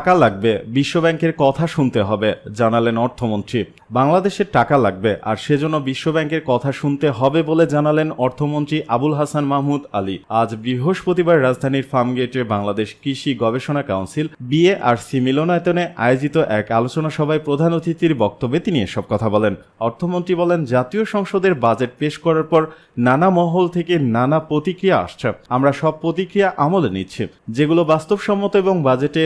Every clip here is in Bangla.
টাকা লাগবে, বিশ্বব্যাংকের কথা শুনতে হবে, জানালেন অর্থমন্ত্রী। বাংলাদেশের টাকা লাগবে, আর সেজন্য বিশ্বব্যাংকের কথা শুনতে হবে বলে জানালেন অর্থমন্ত্রী আবুল হাসান মাহমুদ আলী। আজ বৃহস্পতিবার রাজধানীর ফার্মগেটে বাংলাদেশ কৃষি গবেষণা কাউন্সিল বিএ আর সি মিলনায়তনে আয়োজিত এক আলোচনা সভায় প্রধান অতিথির বক্তব্যে তিনি এসব কথা বলেন। অর্থমন্ত্রী বলেন, জাতীয় সংসদের বাজেট পেশ করার পর নানা মহল থেকে নানা প্রতিক্রিয়া আসছে। আমরা সব প্রতিক্রিয়া আমলে নিচ্ছি। যেগুলো বাস্তবসম্মত এবং বাজেটে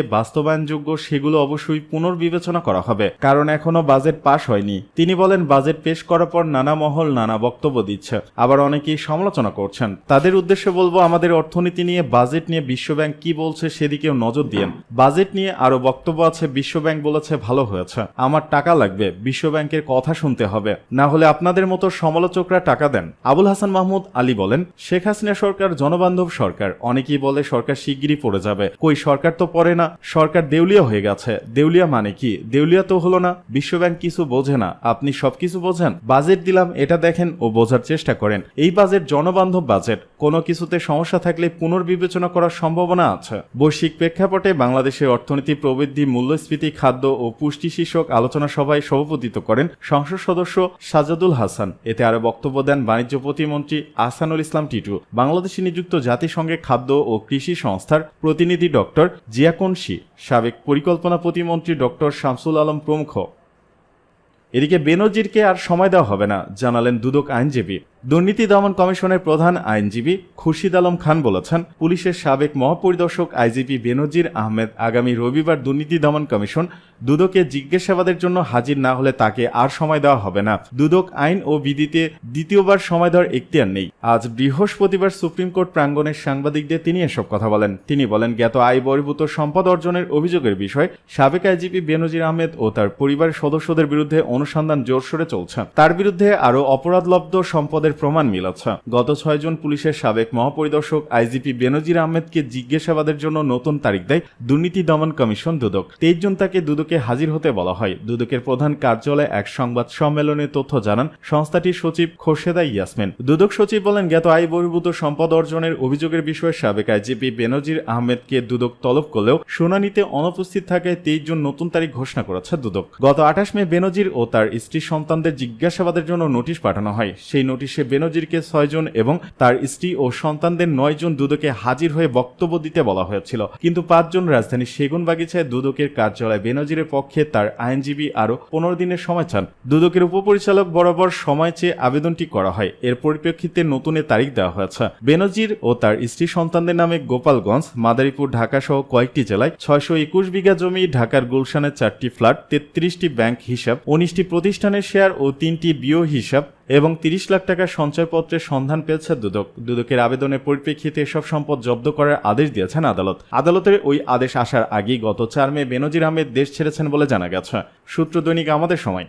বাস্তবায়নযোগ্য সেগুলো অবশ্যই পুনর্বিবেচনা করা হবে। কারণ এখনও বাজেট পাশ হয়নি। তিনি বলেন, বাজেট পেশ করার পর নানা মহল নানা বক্তব্য দিচ্ছে। আবার অনেকেই সমালোচনা করছেন। তাদের উদ্দেশ্যে বলব, আমাদের অর্থনীতি নিয়ে, বাজেট নিয়ে বিশ্বব্যাংক কি বলছে সেদিকেও নজর দিয়েন। বাজেট নিয়ে আরও বক্তব্য আছে, বিশ্বব্যাংক বলেছে ভালো হয়েছে। আমার টাকা লাগবে, বিশ্বব্যাংকের কথা শুনতে হবে। না হলে আপনাদের মতো সমালোচকরা টাকা দেন। আবুল হাসান মাহমুদ আলী বলেন, শেখ হাসিনা সরকার জনবান্ধব সরকার। অনেকেই বলে সরকার শিগগিরই পড়ে যাবে। কই সরকার তো পড়ে না, সরকার দেউলিয়া হয়ে গেছে। দেউলিয়া মানে কি? দেউলিয়া তো হলো না, বিশ্বব্যাংক কিছু বোঝে না। আপনি সবকিছু বোঝেন, বাজেট দিলাম, এটা দেখেন ও বোঝার চেষ্টা করেন। এই বাজেট জনবান্ধব বাজেট, কোনো কিছুতে সমস্যা থাকলে পুনর্বিবেচনা করার সম্ভাবনা আছে। বৈশ্বিক প্রেক্ষাপটে বাংলাদেশের অর্থনীতি প্রবৃদ্ধি, মূল্যস্ফীতি, খাদ্য ও পুষ্টি শীর্ষক আলোচনা সভায় সভাপতিত্ব করেন সংসদ সদস্য সাজাদুল হাসান। এতে আরও বক্তব্য দেন বাণিজ্য প্রতিমন্ত্রী আহসানুল ইসলাম টিটু, বাংলাদেশে নিযুক্ত জাতিসংঘের খাদ্য ও কৃষি সংস্থার প্রতিনিধি ডক্টর জিয়াকনশি সাবেক পরিকল্পনা প্রতিমন্ত্রী ডক্টর শামসুল আলম প্রমুখ। এদিকে বেনজিরকে আর সময় দেওয়া হবে না, জানালেন দুদক আইনজীবী। দুর্নীতি দমন কমিশনের প্রধান আইনজীবী খুরশিদ আলম খান বলেছেন, পুলিশের সাবেক মহাপরিদর্শক আইজিপি বেনজির আহমেদ আগামী রবিবার দুর্নীতি দমন কমিশন দুদকে জিজ্ঞাসাবাদের জন্য হাজির না হলে তাকে আর সময় দেওয়া হবে না। দুদক আইন ও বিধিতে দ্বিতীয়বার সময় দেওয়ার এখতিয়ার নেই। আজ বৃহস্পতিবার সুপ্রিম কোর্ট প্রাঙ্গণের সাংবাদিকদের তিনি এসব কথা বলেন। তিনি বলেন, জ্ঞাত আয় বহির্ভূত সম্পদ অর্জনের অভিযোগের বিষয়ে সাবেক আইজিপি বেনজির আহমেদ ও তার পরিবারের সদস্যদের বিরুদ্ধে অনুসন্ধান জোরসোরে চলছে। তার বিরুদ্ধে আরও অপরাধলব্ধ সম্পদের প্রমাণ মিলাচ্ছে গত ছয়জন পুলিশের সাবেক মহাপরিদর্শক আইজিপি বেনজির আহমেদকে জিজ্ঞাসাবাদের জন্য নতুন তারিখ দেয় দুর্নীতি দমন কমিশন দুদক। তেইশ জন তাকে দুদকে হাজির হতে বলা হয়। দুদকের প্রধান কার্যালয়ে এক সংবাদ সম্মেলনে তথ্য জানান সংস্থাটির সচিব খোরশেদা ইয়াসমিন। দুদক সচিব বলেন, জ্ঞাত আয় বহির্ভূত সম্পদ অর্জনের অভিযোগের বিষয়ে সাবেক আইজিপি বেনজির আহমেদকে দুদক তলব করলেও শুনানিতে অনুপস্থিত থাকায় তেইশ জন নতুন তারিখ ঘোষণা করেছে দুদক। গত আঠাশ মে বেনজির ও তার স্ত্রী সন্তানদের জিজ্ঞাসাবাদের জন্য নোটিশ পাঠানো হয়। সেই নোটিশে বেনজিরকে ছয়জন এবং তার স্ত্রী ও সন্তানদের নয় জন দুদকে হাজির হয়ে বক্তব্য দিতে বলা হয়েছিল। কিন্তু পাঁচজন রাজধানীর সেগুন বাগিচায় দুদকের কার্যালয়ে বেনজিরের পক্ষে তার আইনজীবী আরও পনেরো দিনের সময় চান। দুদকের উপপরিচালক বরাবর সময় চেয়ে আবেদনটি করা হয়। এর পরিপ্রেক্ষিতে নতুন তারিখ দেওয়া হয়েছে। বেনজির ও তার স্ত্রী সন্তানদের নামে গোপালগঞ্জ, মাদারীপুর ঢাকা সহ কয়েকটি জেলায় ছয়শো একুশ বিঘা জমি, ঢাকার গুলশানের চারটি ফ্ল্যাট, তেত্রিশটি ব্যাংক হিসাব, উনিশটি প্রতিষ্ঠানের শেয়ার ও তিনটি বিও হিসাব এবং তিরিশ লাখ টাকার সঞ্চয়পত্রের সন্ধান পেয়েছে দুদক। দুদকের আবেদনের পরিপ্রেক্ষিতে এসব সম্পদ জব্দ করার আদেশ দিয়েছেন আদালত। আদালতের ওই আদেশ আসার আগেই গত চার মে বেনজির আহমেদ দেশ ছেড়েছেন বলে জানা গেছে। সূত্র দৈনিক আমাদের সময়।